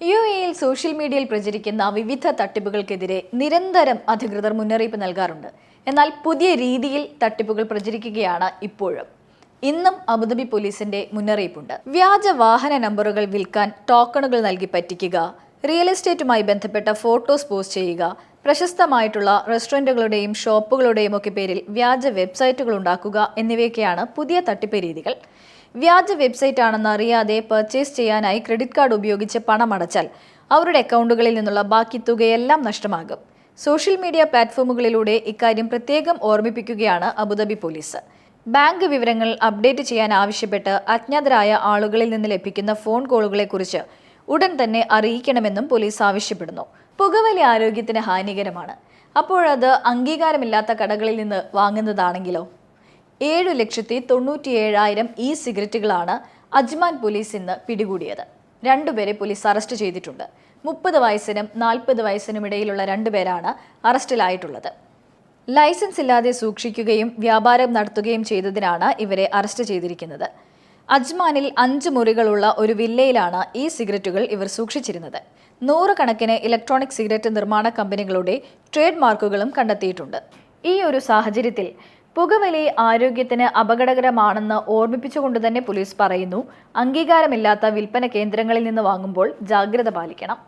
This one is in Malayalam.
യു എയിൽ സോഷ്യൽ മീഡിയയിൽ പ്രചരിക്കുന്ന വിവിധ തട്ടിപ്പുകൾക്കെതിരെ നിരന്തരം അധികൃതർ മുന്നറിയിപ്പ് നൽകാറുണ്ട്. എന്നാൽ പുതിയ രീതിയിൽ തട്ടിപ്പുകൾ പ്രചരിക്കുകയാണ് ഇപ്പോഴും. ഇന്നും അബുദാബി പോലീസിന്റെ മുന്നറിയിപ്പുണ്ട്. വ്യാജ വാഹന നമ്പറുകൾ വിൽക്കാൻ ടോക്കണുകൾ നൽകി പറ്റിക്കുക റിയൽ എസ്റ്റേറ്റുമായി ബന്ധപ്പെട്ട ഫോട്ടോസ് പോസ്റ്റ് ചെയ്യുക. പ്രശസ്തമായിട്ടുള്ള റെസ്റ്റോറന്റുകളുടെയും ഷോപ്പുകളുടെയും ഒക്കെ പേരിൽ വ്യാജ വെബ്സൈറ്റുകൾ ഉണ്ടാക്കുക എന്നിവയൊക്കെയാണ് പുതിയ തട്ടിപ്പ് രീതികൾ. വ്യാജ വെബ്സൈറ്റ് ആണെന്ന് അറിയാതെ പർച്ചേസ് ചെയ്യാനായി ക്രെഡിറ്റ് കാർഡ് ഉപയോഗിച്ച് പണം അടച്ചാൽ അവരുടെ അക്കൗണ്ടുകളിൽ നിന്നുള്ള ബാക്കി തുകയെല്ലാം നഷ്ടമാകും. സോഷ്യൽ മീഡിയ പ്ലാറ്റ്ഫോമുകളിലൂടെ ഇക്കാര്യം പ്രത്യേകം ഓർമ്മിപ്പിക്കുകയാണ് അബുദാബി പോലീസ്. ബാങ്ക് വിവരങ്ങൾ അപ്ഡേറ്റ് ചെയ്യാൻ ആവശ്യപ്പെട്ട് അജ്ഞാതരായ ആളുകളിൽ നിന്ന് ലഭിക്കുന്ന ഫോൺ കോളുകളെക്കുറിച്ച് ഉടൻ തന്നെ അറിയിക്കണമെന്നും പോലീസ് ആവശ്യപ്പെടുന്നു. പുകവലി ആരോഗ്യത്തിന് ഹാനികരമാണ്. അപ്പോഴത് അംഗീകാരമില്ലാത്ത കടകളിൽ നിന്ന് വാങ്ങുന്നതാണെങ്കിലോ? ഏഴു ലക്ഷത്തി തൊണ്ണൂറ്റി ഏഴായിരം ഇ സിഗരറ്റുകളാണ് അജ്മാൻ പോലീസ് ഇന്ന് പിടികൂടിയത്. രണ്ടുപേരെ പോലീസ് അറസ്റ്റ് ചെയ്തിട്ടുണ്ട്. മുപ്പത് വയസ്സിനും നാൽപ്പത് വയസ്സിനും ഇടയിലുള്ള രണ്ടുപേരാണ് അറസ്റ്റിലായിട്ടുള്ളത്. ലൈസൻസ് ഇല്ലാതെ സൂക്ഷിക്കുകയും വ്യാപാരം നടത്തുകയും ചെയ്തതിനാണ് ഇവരെ അറസ്റ്റ് ചെയ്തിരിക്കുന്നത്. അജ്മാനിൽ അഞ്ച് മുറികളുള്ള ഒരു വില്ലയിലാണ് ഈ സിഗരറ്റുകൾ ഇവർ സൂക്ഷിച്ചിരുന്നത്. നൂറുകണക്കിന് ഇലക്ട്രോണിക് സിഗരറ്റ് നിർമ്മാണ കമ്പനികളുടെ ട്രേഡ് മാർക്കുകളും കണ്ടെത്തിയിട്ടുണ്ട്. ഈ ഒരു സാഹചര്യത്തിൽ പുകവലി ആരോഗ്യത്തിന് അപകടകരമാണെന്ന് ഓർമ്മിപ്പിച്ചുകൊണ്ട് തന്നെ പോലീസ് പറയുന്നു അംഗീകാരമില്ലാത്ത വിൽപ്പന കേന്ദ്രങ്ങളിൽ നിന്ന് വാങ്ങുമ്പോൾ ജാഗ്രത പാലിക്കണം.